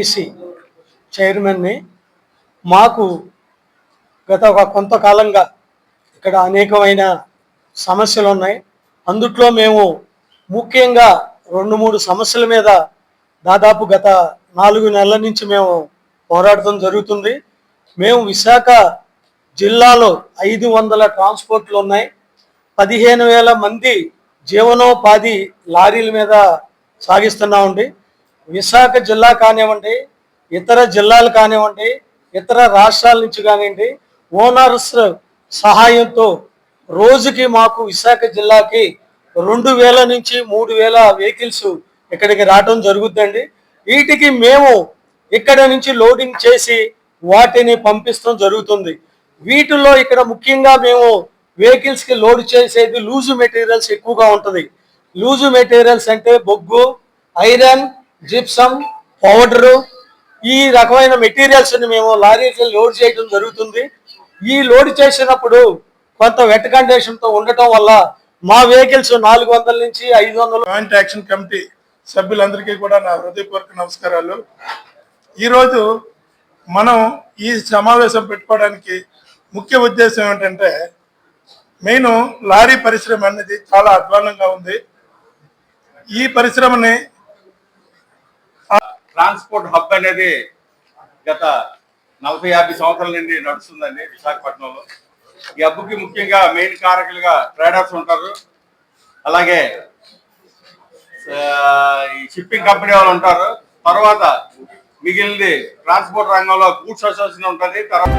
EC చైర్మన్ని మాకు గత ఒక కొంతకాలంగా ఇక్కడ అనేకమైన సమస్యలు ఉన్నాయి. అందుట్లో మేము ముఖ్యంగా రెండు మూడు సమస్యల మీద దాదాపు గత నాలుగు నెలల నుంచి మేము పోరాడటం జరుగుతుంది. మేము విశాఖ జిల్లాలో ఐదు వందల ట్రాన్స్పోర్ట్లు ఉన్నాయి. పదిహేను వేల మంది జీవనోపాధి లారీల మీద సాగిస్తున్నామండి విశాఖ జిల్లా కానివ్వండి ఇతర జిల్లాలు కానివ్వండి ఇతర రాష్ట్రాల నుంచి కానివ్వండి ఓనర్స్ సహాయంతో రోజుకి మాకు విశాఖ జిల్లాకి రెండు వేల నుంచి మూడు వేల వెహికల్స్ ఇక్కడికి రావడం జరుగుతుందండి. వీటికి మేము ఇక్కడ నుంచి లోడింగ్ చేసి వాటిని పంపిస్తాం జరుగుతుంది. వీటిలో ఇక్కడ ముఖ్యంగా మేము వెహికల్స్కి లోడ్ చేసేది లూజు మెటీరియల్స్ ఎక్కువగా ఉంటుంది. లూజు మెటీరియల్స్ అంటే బొగ్గు ఐరన్ జిప్సమ్ పౌడరు ఈ రకమైన మెటీరియల్స్ని మేము లారీకి లోడ్ చేయడం జరుగుతుంది. ఈ లోడ్ చేసినప్పుడు కొంత వెట్ కండిషన్తో ఉండటం వల్ల మా వెహికల్స్ నాలుగు వందల నుంచి ఐదు వందలు జాయింట్ యాక్షన్ కమిటీ సభ్యులందరికీ కూడా నా హృదయపూర్వక నమస్కారాలు. ఈరోజు మనం ఈ సమావేశం పెట్టుకోవడానికి ముఖ్య ఉద్దేశం ఏంటంటే మెయిన్ లారీ పరిశ్రమ అనేది చాలా అధ్వానంగా ఉంది. ఈ పరిశ్రమని ట్రాన్స్పోర్ట్ హబ్ అనేది గత నలభై యాభై సంవత్సరాల నుండి నడుస్తుందండి విశాఖపట్నంలో. ఈ హబ్కి ముఖ్యంగా మెయిన్ కారకులుగా ట్రేడర్స్ ఉంటారు. అలాగే ఈ షిప్పింగ్ కంపెనీ వాళ్ళు ఉంటారు. తర్వాత మిగిలింది ట్రాన్స్పోర్ట్ రంగంలో గూడ్స్ అసోసియేషన్ ఉంటుంది. తర్వాత